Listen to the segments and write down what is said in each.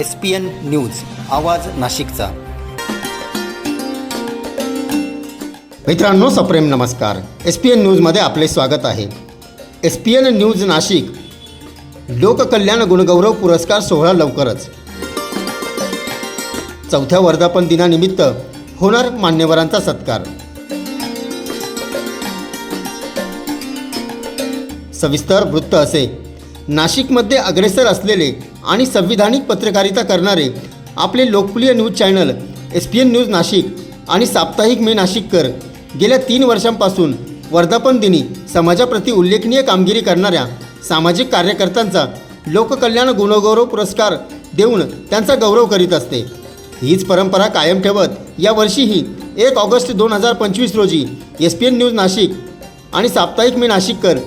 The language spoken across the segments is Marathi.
एस पी एन न्यूज आवाज नाशिकचा. मित्रांनो सप्रेम नमस्कार. एस पी एन न्यूजमध्ये आपले स्वागत आहे. S P N news Nashik लोककल्याण गुणगौरव पुरस्कार सोहळा लवकरच. चौथ्या वर्धापन दिनानिमित्त होणार मान्यवरांचा सत्कार. सविस्तर वृत्त असे. नाशिकमध्ये अग्रेसर असलेले आणि संविधानिक पत्रकारिता करणारे आपले लोकप्रिय news channel S P N news Nashik आणि साप्ताहिक मे नाशिककर गेल्या तीन वर्षांपासून वर्धापन दिनी समाजाप्रती उल्लेखनीय कामगिरी करणाऱ्या सामाजिक कार्यकर्त्यांचा लोककल्याण गुणगौरव पुरस्कार देऊन त्यांचा गौरव करीत असते. हीच परंपरा कायम ठेवत यावर्षीही एक ऑगस्ट दोन हजार पंचवीस रोजी S P N news Nashik आणि साप्ताहिक मे नाशिककर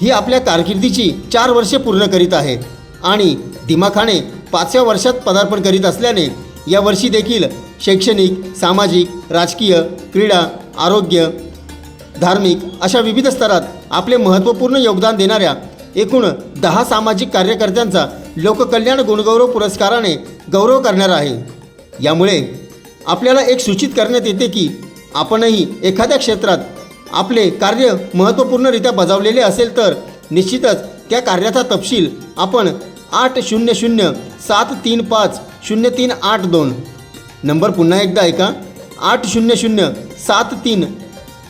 ही आपल्या कारकिर्दीची चार वर्षे पूर्ण करीत आहे. आणि दिमाखाने पाचव्या वर्षात पदार्पण करीत असल्याने यावर्षी देखील शैक्षणिक सामाजिक राजकीय क्रीडा आरोग्य धार्मिक अशा विविध स्तरात आपले महत्त्वपूर्ण योगदान देणाऱ्या एकूण दहा सामाजिक कार्यकर्त्यांचा लोककल्याण गुणगौरव पुरस्काराने गौरव करणार आहे. यामुळे आपल्याला एक सूचित करण्यात येते की आपणही एखाद्या क्षेत्रात आपले कार्य महत्त्वपूर्णरित्या बजावलेले असेल तर निश्चितच त्या कार्याचा तपशील आपण आठ शून्य शून्य सात तीन पाच शून्य तीन आठ दोन. नंबर पुन्हा एकदा ऐका. आठ शून्य शून्य सात तीन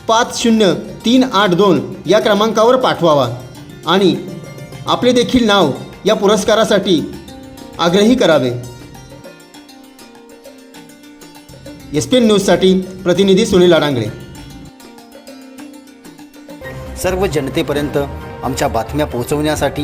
पाच शून्य तीन आठ दोन या क्रमांकावर पाठवावा. आणि आपले देखील नाव या पुरस्कारासाठी आग्रही करावे. एस पी एन न्यूजसाठी प्रतिनिधी सुनील अडांगळे सर्व जनतेपर्यंत आमच्या बातम्या पोहोचवण्यासाठी